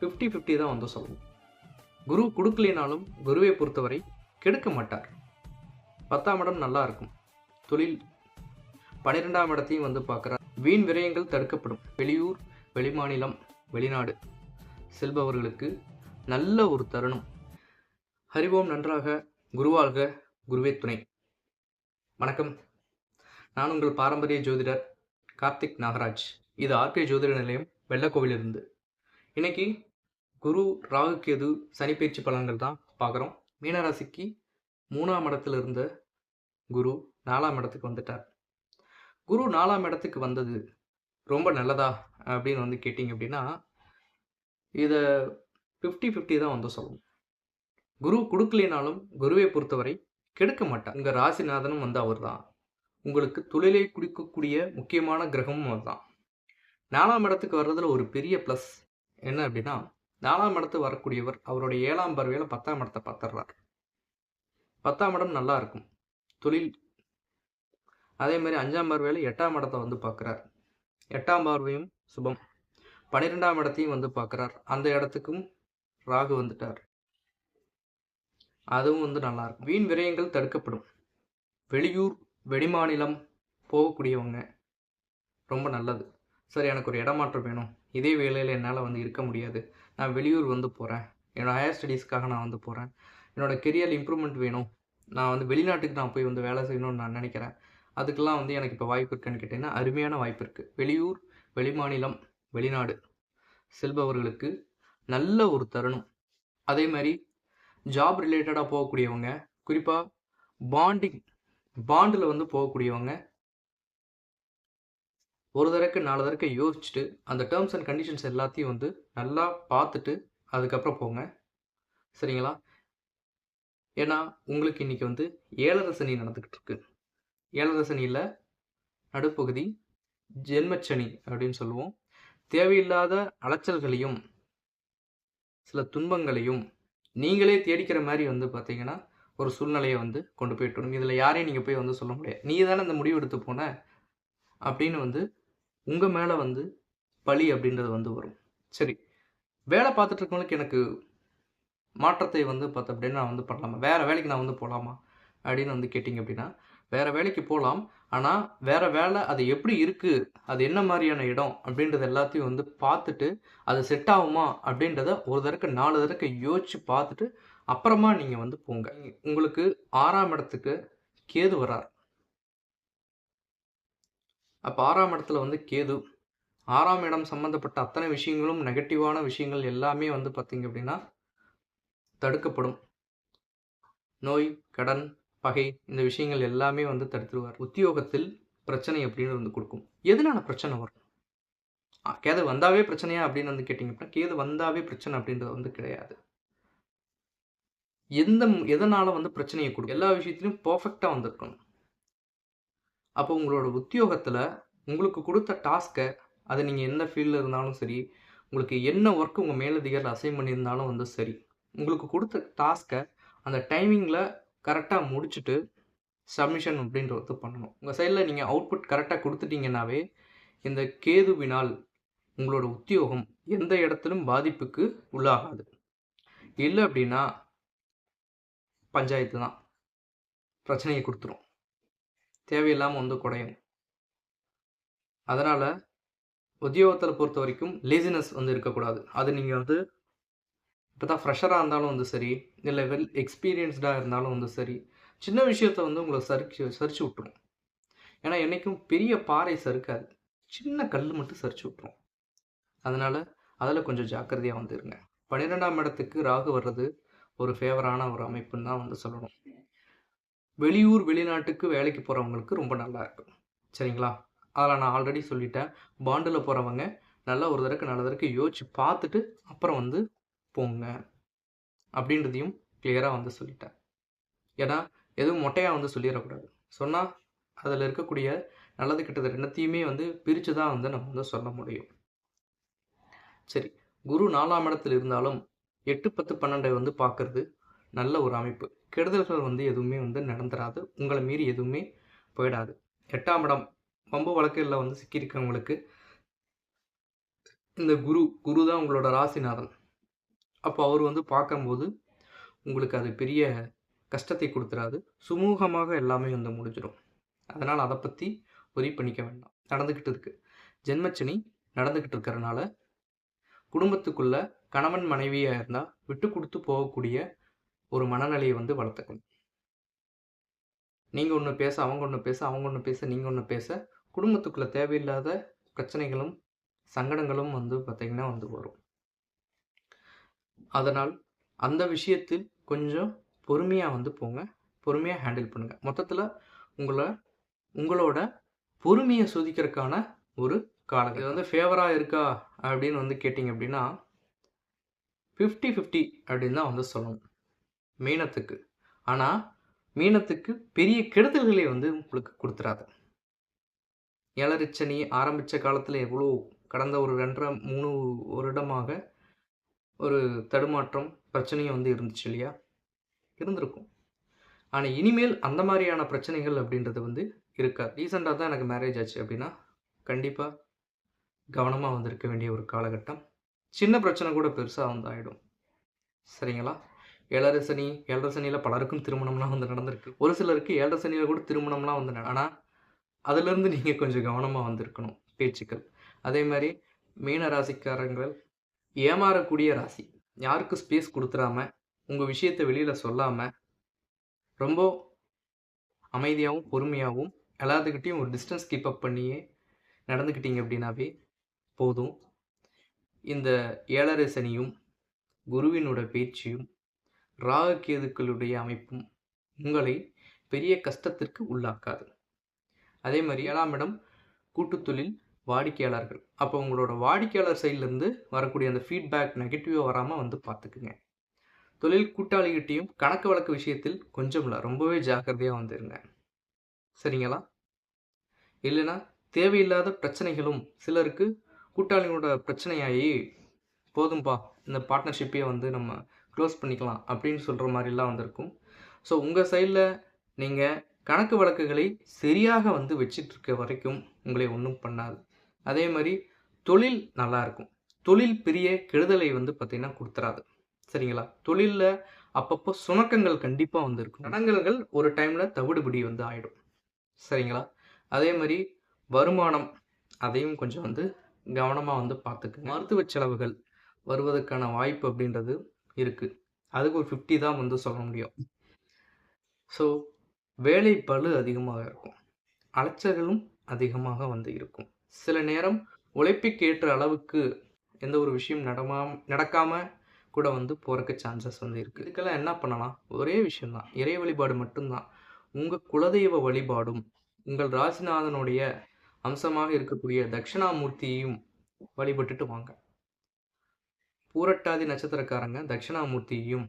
Fifty fifty தான் வந்து சொல்லணும் குரு கொடுக்கலினாலும் குருவை பொறுத்தவரை கெடுக்க மாட்டார். பத்தாம் இடம் நல்லா இருக்கும். தொழில் பன்னிரெண்டாம் இடத்தையும் வந்து பார்க்குறார். வீண் விரயங்கள் தடுக்கப்படும். வெளியூர் வெளிமாநிலம் வெளிநாடு செல்பவர்களுக்கு நல்ல ஒரு தருணம். ஹரிவோம் நன்றாக குருவாழ்க குருவே துணை. வணக்கம். நான் உங்கள் பாரம்பரிய ஜோதிடர் கார்த்திக் நாகராஜ். இது ஆர்கே ஜோதிட நிலையம் வெள்ளக்கோவிலிருந்து. இன்னைக்கு குரு ராகு கேது சனிப்பயிற்சி பலன்கள் தான் பார்க்குறோம். மீனராசிக்கு மூணாம் இடத்துல இருந்த குரு நாலாம் இடத்துக்கு வந்துட்டார். குரு நாலாம் இடத்துக்கு வந்தது ரொம்ப நல்லதா அப்படின்னு வந்து கேட்டிங்க அப்படின்னா இதை ஃபிஃப்டி ஃபிஃப்டி தான் வந்து சொல்லணும். குரு கொடுக்கலினாலும் குருவை பொறுத்தவரை கெடுக்க மாட்டார். உங்கள் ராசிநாதனும் வந்து அவர் தான். உங்களுக்கு தொழிலை குடிக்கக்கூடிய முக்கியமான கிரகமும் அவர் தான். நாலாம் இடத்துக்கு வர்றதுல ஒரு பெரிய ப்ளஸ் என்ன அப்படின்னா நாலாம் இடத்து வரக்கூடியவர் அவருடைய ஏழாம் பார்வையில் பத்தாம் இடத்தை பார்த்துடுறார். பத்தாம் இடம் நல்லா இருக்கும். தொழில். அதே மாதிரி அஞ்சாம் பார்வையில் எட்டாம் இடத்தை வந்து பார்க்குறார். எட்டாம் பார்வையும் சுபம். பன்னிரெண்டாம் இடத்தையும் வந்து பார்க்குறார். அந்த இடத்துக்கும் ராகு வந்துட்டார். அதுவும் வந்து நல்லா இருக்கும். வீண் விரயங்கள் தடுக்கப்படும். வெளியூர் வெளிமாநிலம் போகக்கூடியவங்க ரொம்ப நல்லது. சார் எனக்கு ஒரு இடமாற்றம் வேணும். இதே வேலையில் என்னால் வந்து இருக்க முடியாது. நான் வெளியூர் வந்து போகிறேன் என்னோடய ஹையர் ஸ்டடீஸ்க்காக நான் வந்து போகிறேன் என்னோடய கெரியர் இம்ப்ரூவ்மெண்ட் வேணும். நான் வந்து வெளிநாட்டுக்கு நான் போய் வந்து வேலை செய்யணும்னு நான் நினைக்கிறேன். அதுக்கெல்லாம் வந்து எனக்கு இப்போ வாய்ப்பு இருக்குன்னு கேட்டிங்கன்னா அருமையான வாய்ப்பு இருக்குது வெளியூர் வெளிமாநிலம் வெளிநாடு செல்பவர்களுக்கு நல்ல ஒரு தருணம். அதே மாதிரி ஜாப் ரிலேட்டடாக போகக்கூடியவங்க குறிப்பாக பாண்டிங் பாண்டில் வந்து போகக்கூடியவங்க ஒரு தடவைக்கு நாலு தடவைக்கு யோசிச்சுட்டு அந்த டேர்ம்ஸ் அண்ட் கண்டிஷன்ஸ் எல்லாத்தையும் வந்து நல்லா பார்த்துட்டு அதுக்கப்புறம் போங்க. சரிங்களா? ஏன்னா உங்களுக்கு இன்றைக்கி வந்து ஏழரை சனி நடந்துக்கிட்டு இருக்கு. ஏழரை சனியில் நடுப்பகுதி ஜென்மச்சனி அப்படின்னு சொல்லுவோம். தேவையில்லாத அலைச்சல்களையும் சில துன்பங்களையும் நீங்களே தேடிக்கிற மாதிரி வந்து பார்த்தீங்கன்னா ஒரு சூழ்நிலையை வந்து கொண்டு போயிட்டு இதில் யாரையும் நீங்கள் போய் வந்து சொல்ல முடியாது. நீ தானே இந்த முடிவு எடுத்து போன அப்படின்னு வந்து உங்கள் மேலே வந்து பழி அப்படின்றது வந்து வரும். சரி. வேலை பார்த்துட்டு இருக்கவங்களுக்கு எனக்கு மாற்றத்தை வந்து பார்த்து அப்படின்னு நான் வந்து பண்ணலாமா? வேறு வேலைக்கு நான் வந்து போகலாமா அப்படின்னு வந்து கேட்டிங்க அப்படின்னா வேறு வேலைக்கு போகலாம் ஆனால் வேறு வேலை அது எப்படி இருக்குது அது என்ன மாதிரியான இடம்? அப்படின்றது எல்லாத்தையும் வந்து பார்த்துட்டு அது செட் ஆகுமா? அப்படின்றத ஒரு தடவை நாலு தடவை யோசித்து பார்த்துட்டு அப்புறமா நீங்கள் வந்து போங்க. உங்களுக்கு ஆறாம் இடத்துக்கு கேது வரார். அப்போ ஆறாம் இடத்துல வந்து கேது. ஆறாம் இடம் சம்மந்தப்பட்ட அத்தனை விஷயங்களும் நெகட்டிவான விஷயங்கள் எல்லாமே வந்து பார்த்திங்க அப்படின்னா தடுக்கப்படும். நோய் கடன் பகை இந்த விஷயங்கள் எல்லாமே வந்து தடுத்துருவார். உத்தியோகத்தில் பிரச்சனை அப்படின்னு வந்து கொடுக்கும். எதனால பிரச்சனை வரும்? கேது வந்தாவே பிரச்சனையா அப்படின்னு வந்து கேட்டிங்க அப்படின்னா கேது வந்தாவே பிரச்சனை அப்படின்றது வந்து கிடையாது. எந்த எதனால வந்து பிரச்சனையை கொடுக்கும்? எல்லா விஷயத்துலையும் பர்ஃபெக்டாக வந்திருக்கணும். அப்போ உங்களோட உத்தியோகத்தில் உங்களுக்கு கொடுத்த டாஸ்க்கை அது நீங்கள் எந்த ஃபீல்டில் இருந்தாலும் சரி உங்களுக்கு என்ன ஒர்க் உங்கள் மேலதிகாரில் அசைன் பண்ணியிருந்தாலும் வந்து சரி உங்களுக்கு கொடுத்த டாஸ்க்கை அந்த டைமிங்கில் கரெக்டாக முடிச்சுட்டு சப்மிஷன் அப்படின்றது பண்ணணும். உங்கள் சைடில் நீங்கள் அவுட்புட் கரெக்டாக கொடுத்துட்டீங்கன்னாவே இந்த கேதுவினால் உங்களோட உத்தியோகம் எந்த இடத்திலும் பாதிப்புக்கு உள்ளாகாது. இல்லை அப்படின்னா பஞ்சாயத்து தான். பிரச்சனையை கொடுத்துரும். தேவையில்லாமல் வந்து குறையும் அதனால் உத்தியோகத்தில் பொறுத்த வரைக்கும் லேசினஸ் வந்து இருக்கக்கூடாது. அது நீங்கள் வந்து இப்போ தான் ஃப்ரெஷராக இருந்தாலும் வந்து சரி இல்லை வெல் எக்ஸ்பீரியன்ஸ்டாக இருந்தாலும் வந்து சரி சின்ன விஷயத்த வந்து உங்களை சரிச்சு சரிச்சு விட்ரும் ஏன்னா என்றைக்கும் பெரிய பாறை சறுக்காது. சின்ன கல் மட்டும் சரிச்சு விட்ரும் அதனால் அதில் கொஞ்சம் ஜாக்கிரதையாக வந்துருங்க பன்னிரெண்டாம் இடத்துக்கு ராகு வர்றது ஒரு ஃபேவரான ஒரு அமைப்புன்னு தான் வந்து சொல்லணும். வெளியூர் வெளிநாட்டுக்கு வேலைக்கு போகிறவங்களுக்கு ரொம்ப நல்லா இருக்கும் சரிங்களா? அதில் நான் ஆல்ரெடி சொல்லிட்டேன். பாண்டில் போகிறவங்க நல்லா ஒரு தடவை நல்ல தடவை யோசிச்சு பார்த்துட்டு அப்புறம் வந்து போங்க. அப்படின்றதையும் கிளியராக வந்து சொல்லிட்டேன். ஏன்னா எதுவும் மொட்டையாக வந்து சொல்லிடக்கூடாது. சொன்னால் அதில் இருக்கக்கூடிய நல்லது கிட்டது ரெண்டத்தையுமே வந்து பிரித்து தான் வந்து நம்ம வந்து சொல்ல முடியும். சரி குரு நாலாம் இடத்தில் இருந்தாலும் எட்டு பத்து பன்னெண்டை வந்து பார்க்குறது நல்ல ஒரு அமைப்பு. கெடுதல்கள் வந்து எதுவுமே வந்து நடந்துராது. உங்களை மீறி எதுவுமே போயிடாது. எட்டாம் இடம் வம்பு வழக்கில் வந்து சிக்கியிருக்கவங்களுக்கு இந்த குரு குரு தான் உங்களோட ராசிநாதன். அப்போ அவர் வந்து பார்க்கும்போது உங்களுக்கு அது பெரிய கஷ்டத்தை கொடுத்துறாது சுமூகமாக எல்லாமே வந்து முடிஞ்சிடும். அதனால் அதை பற்றி ஒரி பண்ணிக்க வேண்டாம். நடந்துக்கிட்டு இருக்கு. ஜென்மச்சனி நடந்துக்கிட்டு இருக்கிறனால குடும்பத்துக்குள்ள கணவன் மனைவியாக இருந்தால் விட்டு கொடுத்து போகக்கூடிய ஒரு மனநிலையை வந்து வளர்த்துக்கணும். நீங்கள் ஒன்று பேச அவங்க ஒன்று பேச அவங்க ஒன்று பேச நீங்கள் ஒன்று பேச குடும்பத்துக்குள்ளே தேவையில்லாத பிரச்சனைகளும் சங்கடங்களும் வந்து பார்த்திங்கன்னா வந்து வரும். அதனால் அந்த விஷயத்தில் கொஞ்சம் பொறுமையாக வந்து போங்க. பொறுமையாக ஹேண்டில் பண்ணுங்கள் மொத்தத்தில் உங்களை உங்களோட பொறுமையை சோதிக்கிறதுக்கான ஒரு காலம் இது வந்து ஃபேவராக இருக்கா அப்படின்னு வந்து கேட்டிங்க அப்படின்னா ஃபிஃப்டி ஃபிஃப்டி அப்படின்னு தான் வந்து சொல்லணும். மீனத்துக்கு. ஆனால் மீனத்துக்கு பெரிய கெடுதல்களை வந்து உங்களுக்கு கொடுத்துறாது. ஏழரிச்சனி ஆரம்பித்த காலத்தில் எவ்வளோ கடந்த ஒரு ரெண்டரை மூணு வருடமாக ஒரு தடுமாற்றம் பிரச்சனையும் வந்து இருந்துச்சு இல்லையா? இருந்திருக்கும். ஆனால் இனிமேல் அந்த மாதிரியான பிரச்சனைகள் அப்படின்றது வந்து இருக்காது. ரீசெண்டாக தான் எனக்கு மேரேஜ் ஆச்சு அப்படின்னா கண்டிப்பாக கவனமாக வந்திருக்க வேண்டிய ஒரு காலகட்டம். சின்ன பிரச்சனை கூட பெருசாக வந்து ஆகிடும் சரிங்களா? ஏழரை சனி ஏழரை சனியில் பலருக்கும் திருமணம்லாம் வந்து நடந்திருக்கு. ஒரு சிலருக்கு ஏழரை சனியில் கூட திருமணம்லாம் வந்து ஆனால் அதுலேருந்து நீங்கள் கொஞ்சம் கவனமாக வந்திருக்கணும் பேச்சுக்கள். அதே மாதிரி மீன ராசிக்காரங்கள் ஏமாறக்கூடிய ராசி. யாருக்கும் ஸ்பேஸ் கொடுத்துடாம உங்கள் விஷயத்தை வெளியில் சொல்லாமல் ரொம்ப அமைதியாகவும் பொறுமையாகவும் எல்லாத்துக்கிட்டையும் ஒரு டிஸ்டன்ஸ் கீப் அப் பண்ணியே நடந்துக்கிட்டீங்க அப்படின்னாவே போதும். இந்த ஏழரை சனியும் குருவினோட பேச்சியும் ராககேதுக்களுடைய அமைப்பும் உங்களை பெரிய கஷ்டத்திற்கு உள்ளாக்காது. அதே மாதிரி ஏழாம் இடம் கூட்டுத்தொழில் வாடிக்கையாளர்கள். அப்போ உங்களோட வாடிக்கையாளர் சைட்லேருந்து வரக்கூடிய அந்த ஃபீட்பேக் நெகட்டிவாக வராமல் வந்து பார்த்துக்குங்க. தொழில் கூட்டாளிகிட்டையும் கணக்கு வழக்கு விஷயத்தில் கொஞ்சம் இல்லை ரொம்பவே ஜாக்கிரதையாக வந்துருங்க. சரிங்களா? இல்லைன்னா தேவையில்லாத பிரச்சனைகளும் சிலருக்கு கூட்டாளிகளோட பிரச்சனையாகி போதும்பா இந்த பார்ட்னர்ஷிப்பே வந்து நம்ம க்ளோஸ் பண்ணிக்கலாம் அப்படின்னு சொல்கிற மாதிரிலாம் வந்திருக்கும். ஸோ உங்கள் சைடில் நீங்கள் கணக்கு வழக்குகளை சரியாக வந்து வச்சிட்ருக்க வரைக்கும் உங்களை ஒன்றும் பண்ணாது. அதே மாதிரி தொழில் நல்லாயிருக்கும் தொழில் பெரிய கெடுதலை வந்து பார்த்திங்கன்னா கொடுத்துறாது. சரிங்களா? தொழிலில் அப்பப்போ சுணக்கங்கள் கண்டிப்பாக வந்து இருக்கும் ஒரு டைமில் தவிடுபடி வந்து ஆகிடும் சரிங்களா? அதே மாதிரி வருமானம் அதையும் கொஞ்சம் வந்து கவனமாக வந்து பார்த்துக்கு மருத்துவ செலவுகள் வருவதற்கான வாய்ப்பு அப்படின்றது இருக்குது அதுக்கு ஒரு ஃபிஃப்டி தான் வந்து சொல்ல முடியும். ஸோ வேலை பளு அதிகமாக இருக்கும். அலைச்சல்களும் அதிகமாக வந்து இருக்கும். சில நேரம் உழைப்புக்கேற்ற அளவுக்கு எந்த ஒரு விஷயம் நடமா நடக்காமல் கூட வந்து போகிறக்கு சான்சஸ் வந்து இருக்குது இதுக்கெல்லாம் என்ன பண்ணலாம்? ஒரே விஷயம்தான் இறை வழிபாடு மட்டும்தான். உங்கள் குலதெய்வ வழிபாடும் உங்கள் ராசிநாதனுடைய அம்சமாக இருக்கக்கூடிய தட்சிணாமூர்த்தியையும் வழிபட்டுட்டு வாங்க. பூரட்டாதி நட்சத்திரக்காரங்க தட்சிணாமூர்த்தியும்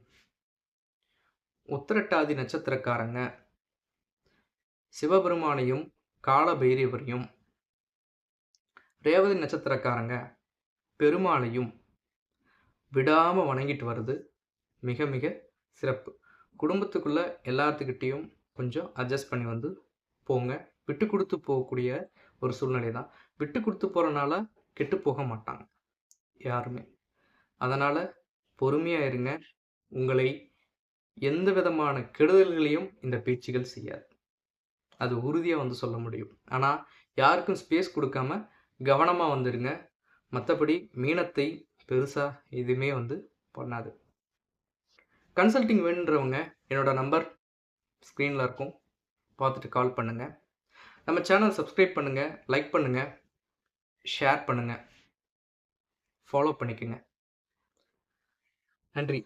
உத்திரட்டாதி நட்சத்திரக்காரங்க சிவபெருமானையும் காலபைரவரையும் ரேவதி நட்சத்திரக்காரங்க பெருமாளையும் விடாமல் வணங்கிட்டு வர்றது மிக மிக சிறப்பு. குடும்பத்துக்குள்ளே எல்லாத்துக்கிட்டேயும் கொஞ்சம் அட்ஜஸ்ட் பண்ணி வந்து போங்க. விட்டு கொடுத்து போகக்கூடிய ஒரு சூழ்நிலை தான் விட்டு கொடுத்து போகிறனால கெட்டு போக மாட்டாங்க. யாருமே. அதனால் பொறுமையாக இருங்க. உங்களை எந்த விதமான கெடுதல்களையும் இந்த பேச்சுகள் செய்யாது. அது உறுதியாக வந்து சொல்ல முடியும். ஆனால் யாருக்கும் ஸ்பேஸ் கொடுக்காம கவனமாக வந்துடுங்க மற்றபடி மீனத்தை பெருசாக எதுவுமே வந்து பண்ணாது. கன்சல்டிங் வேணுன்றவங்க என்னோட நம்பர் ஸ்க்ரீனில் இருக்கும். பார்த்துட்டு கால் பண்ணுங்கள் நம்ம சேனல் சப்ஸ்கிரைப் பண்ணுங்கள் லைக் பண்ணுங்கள் ஷேர் பண்ணுங்கள் ஃபாலோ பண்ணிக்கோங்க. நன்றி.